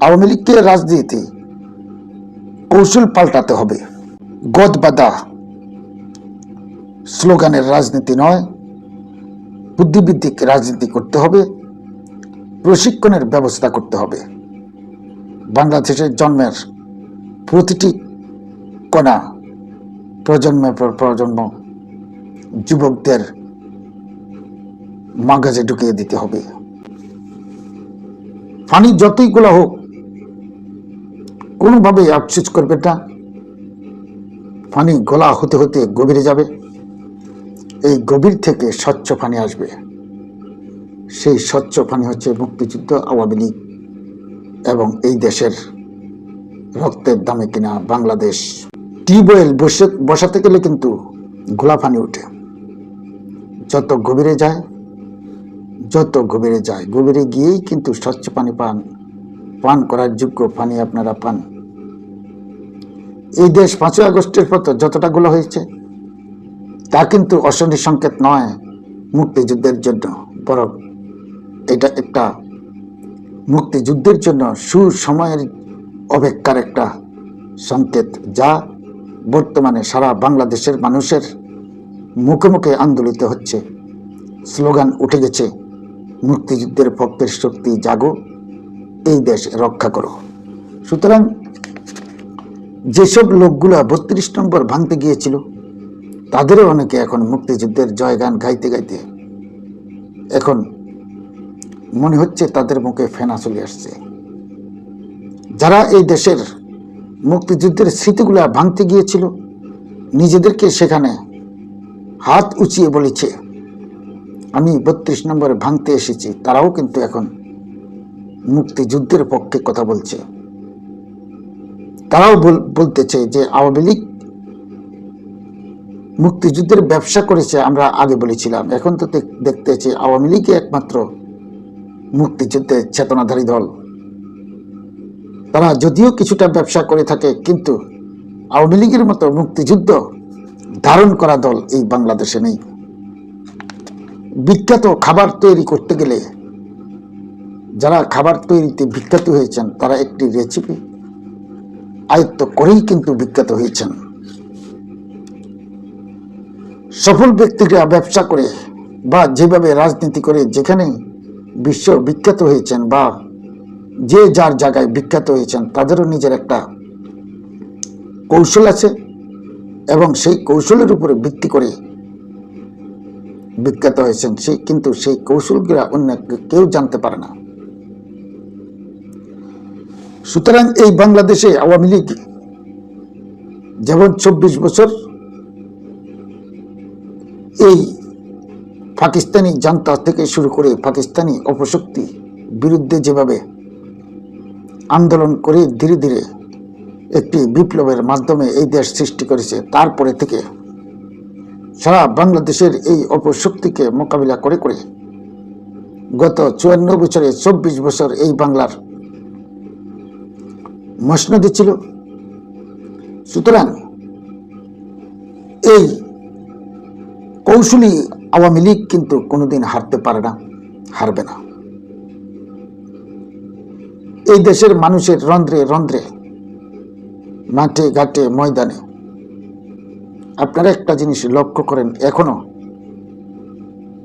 আওয়ামী লীগকে রাজনীতি কৌশল পাল্টাতে হবে। গদ বাদা স্লোগানের রাজনীতি নয় বুদ্ধিবৃত্তিক রাজনীতি করতে হবে, প্রশিক্ষণের ব্যবস্থা করতে হবে। বাংলাদেশের জন্মের প্রতিটি কণা প্রজন্মের পর প্রজন্ম যুবকদের মাগাজে ঢুকিয়ে দিতে হবে। ফানি যতই গোলা হোক কোনোভাবে আফসোস করবে না। পানি গলা হতে হতে গভীরে যাবে। এই গভীর থেকে স্বচ্ছ পানি আসবে। সেই স্বচ্ছ পানি হচ্ছে মুক্তিযুদ্ধ আওয়ামী লীগ এবং এই দেশের রক্তের দামে কিনা বাংলাদেশ। টিউবওয়েল বসে বসাতে গেলে কিন্তু গোলা পানি ওঠে। যত গভীরে যায়, যত গভীরে যায়, গভীরে গিয়েই কিন্তু স্বচ্ছ পানি পান। পান করার যোগ্য পানি আপনারা পান। এই দেশ পাঁচই আগস্টের পর যতটা গুলো হয়েছে, তা কিন্তু অশনি সংকেত নয় মুক্তিযুদ্ধের জন্য, বরং এটা একটা মুক্তিযুদ্ধের জন্য সুসময়ের অপেক্ষার একটা সংকেত, যা বর্তমানে সারা বাংলাদেশের মানুষের মুখে মুখে আন্দোলিত হচ্ছে। স্লোগান উঠে গেছে, মুক্তিযুদ্ধের পক্ষের শক্তি জাগো, এই দেশ রক্ষা করো। সুতরাং যেসব লোকগুলা বত্রিশ নম্বর ভাঙতে গিয়েছিল, তাদেরও অনেকে এখন মুক্তিযুদ্ধের জয়গান গাইতে গাইতে এখন মনে হচ্ছে তাদের মুখে ফেনা চলে আসছে। যারা এই দেশের মুক্তিযুদ্ধের স্মৃতিগুলা ভাঙতে গিয়েছিল, নিজেদেরকে সেখানে হাত উঁচিয়ে বলেছে, আমি বত্রিশ নম্বরে ভাঙতে এসেছি। তারাও কিন্তু এখন মুক্তিযুদ্ধের পক্ষে কথা বলছে। তারাও বল- বলতেছে যে আওয়ামী লীগ মুক্তিযুদ্ধের ব্যবসা করেছে আমরা আগে বলেছিলাম। এখন তো দেখ- দেখতেছি আওয়ামী লীগই একমাত্র মুক্তিযুদ্ধের চেতনাধারী দল। তারা যদিও কিছুটা ব্যবসা করে থাকে, কিন্তু আওয়ামী লীগের মতো মুক্তিযুদ্ধ ধারণ করা দল এই বাংলাদেশে নেই। বিখ্যাত খাবার তৈরি করতে গেলে যারা খাবার তৈরিতে বিখ্যাত হয়েছেন, তারা একটি রেসিপি আয়ত্ত করেই কিন্তু বিখ্যাত হয়েছেন। সফল ব্যক্তিরা ব্যবসা করে বা যেভাবে রাজনীতি করে যেখানে বিশ্ব বিখ্যাত হয়েছেন বা যে যার জায়গায় বিখ্যাত হয়েছেন, তাদেরও নিজের একটা কৌশল আছে এবং সেই কৌশলের উপরে ভিত্তি করে বিখ্যাত হয়েছেন। সেই কিন্তু সেই কৌশলগুলা অন্য কেউ জানতে পারে না। সুতরাং এই বাংলাদেশে আওয়ামী লীগ যেমন চব্বিশ বছর এই পাকিস্তানি জান্তা থেকে শুরু করে পাকিস্তানি অপশক্তি বিরুদ্ধে যেভাবে আন্দোলন করে ধীরে ধীরে একটি বিপ্লবের মাধ্যমে এই দেশ সৃষ্টি করেছে, তারপরে থেকে সারা বাংলাদেশের এই অপশক্তিকে মোকাবিলা করে করে গত চুয়ান্ন বছরে চব্বিশ বছর এই বাংলার মসনদে ছিল সুতরাং এই কৌশলী আওয়ামী লীগ কিন্তু কোনোদিন হারতে পারে না, হারবে না। এই দেশের মানুষের রন্ধ্রে রন্ধ্রে, মাঠে ঘাটে, ময়দানে, আপনারা একটা জিনিস লক্ষ্য করেন এখনও,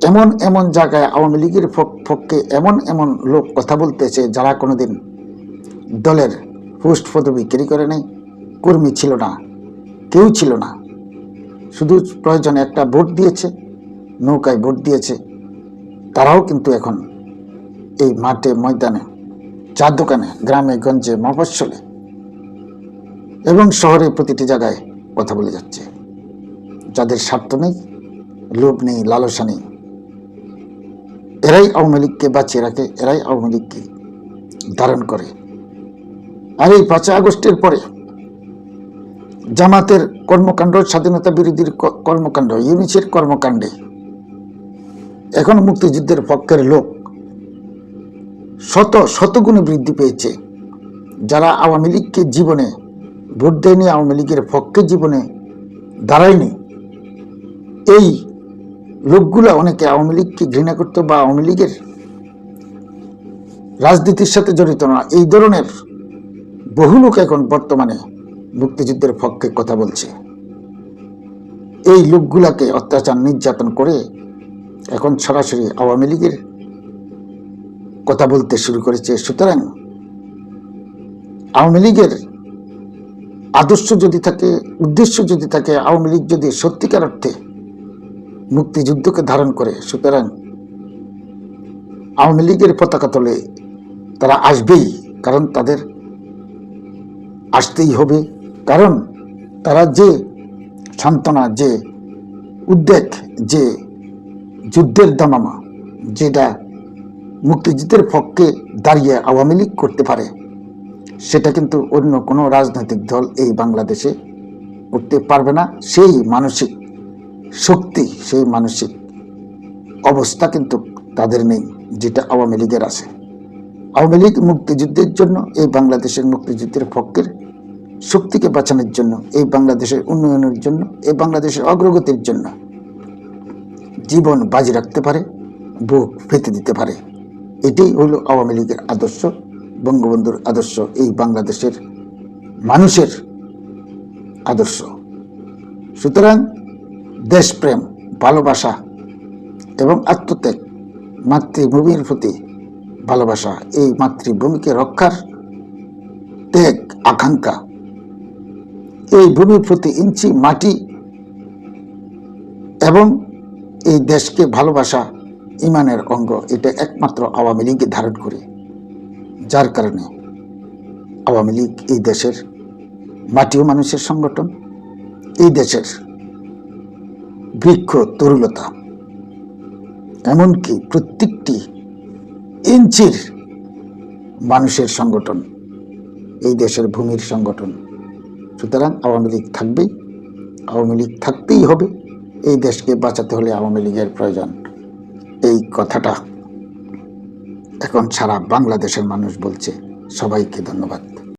এমন এমন জায়গায় আওয়ামী লীগের পক- পক্ষে এমন এমন লোক কথা বলতেছে যারা কোনোদিন দলের পোস্ট পদবি ক্যারি করে নাই, কর্মী ছিল না, কেউ ছিল না। শুধু প্রয়োজনে একটা ভোট দিয়েছে, নৌকায় ভোট দিয়েছে। তারাও কিন্তু এখন এই মাঠে ময়দানে, চার দোকানে, গ্রামে, গঞ্জে, মফস্বলে এবং শহরে প্রতিটি জায়গায় কথা বলে যাচ্ছে। যাদের স্বার্থ নেই, লোভ নেই, লালসা নেই, এরাই আওয়ামী লীগকে বাঁচিয়ে রাখে, এরাই আওয়ামী লীগকে ধারণ করে। আর এই পাঁচই আগস্টের পরে জামাতের কর্মকাণ্ড, স্বাধীনতা বিরোধীর কর্মকাণ্ড ইউনিসের কর্মকাণ্ডে এখন মুক্তিযুদ্ধের পক্ষের লোক শত শতগুণে বৃদ্ধি পেয়েছে। যারা আওয়ামী লীগকে জীবনে ভোট দেয়নি, আওয়ামী লীগের পক্ষে জীবনে দাঁড়ায়নি, এই লোকগুলো অনেকে আওয়ামী লীগকে ঘৃণা করতো বা আওয়ামী লীগের রাজনীতির সাথে জড়িত না। এই ধরনের বহু লোক এখন বর্তমানে মুক্তিযুদ্ধের পক্ষে কথা বলছে। এই লোকগুলাকে অত্যাচার, নির্যাতন করে এখন সরাসরি আওয়ামী লীগের কথা বলতে শুরু করেছে। সুতরাং আওয়ামী লীগের আদর্শ যদি থাকে, উদ্দেশ্য যদি থাকে, আওয়ামী লীগ যদি সত্যিকার অর্থে মুক্তিযুদ্ধকে ধারণ করে, সুতরাং আওয়ামী লীগের পতাকা তলে তারা আসবেই, কারণ তাদের আসতেই হবে। কারণ তারা যে সান্ত্বনা, যে উদ্বেগ, যে যুদ্ধের দামামা, যেটা মুক্তিযুদ্ধের পক্ষে দাঁড়িয়ে আওয়ামী লীগ করতে পারে, সেটা কিন্তু অন্য কোনো রাজনৈতিক দল এই বাংলাদেশে করতে পারবে না। সেই মানসিক শক্তি, সেই মানসিক অবস্থা কিন্তু তাদের নেই, যেটা আওয়ামী লীগের আছে। আওয়ামী লীগ মুক্তিযুদ্ধের জন্য এই বাংলাদেশের মুক্তিযুদ্ধের পক্ষের শক্তিকে বাঁচানোর জন্য, এই বাংলাদেশের উন্নয়নের জন্য, এই বাংলাদেশের অগ্রগতির জন্য জীবন বাজি রাখতে পারে, বুক ফেতে দিতে পারে। এটাই হলো আওয়ামী লীগের আদর্শ, বঙ্গবন্ধুর আদর্শ, এই বাংলাদেশের মানুষের আদর্শ। সুতরাং দেশপ্রেম, ভালোবাসা এবং আত্মত্যাগ, মাতৃভূমির প্রতি ভালোবাসা, এই মাতৃভূমিকে রক্ষার ত্যাগ, আকাঙ্ক্ষা এই ভূমির প্রতি ইঞ্চি মাটি এবং এই দেশকে ভালোবাসা ইমানের অঙ্গ, এটা একমাত্র আওয়ামী লীগে ধারণ করে। যার কারণে আওয়ামী লীগ এই দেশের মাটিও মানুষের সংগঠন, এই দেশের বৃক্ষ তরুলতা, এমনকি প্রত্যেকটি ইঞ্চির মানুষের সংগঠন, এই দেশের ভূমির সংগঠন। সুতরাং আওয়ামী লীগ থাকবেই, আওয়ামী লীগ থাকতেই হবে। এই দেশকে বাঁচাতে হলে আওয়ামী লীগের প্রয়োজন। এই কথাটা এখন সারা বাংলাদেশের মানুষ বলছে। সবাইকে ধন্যবাদ।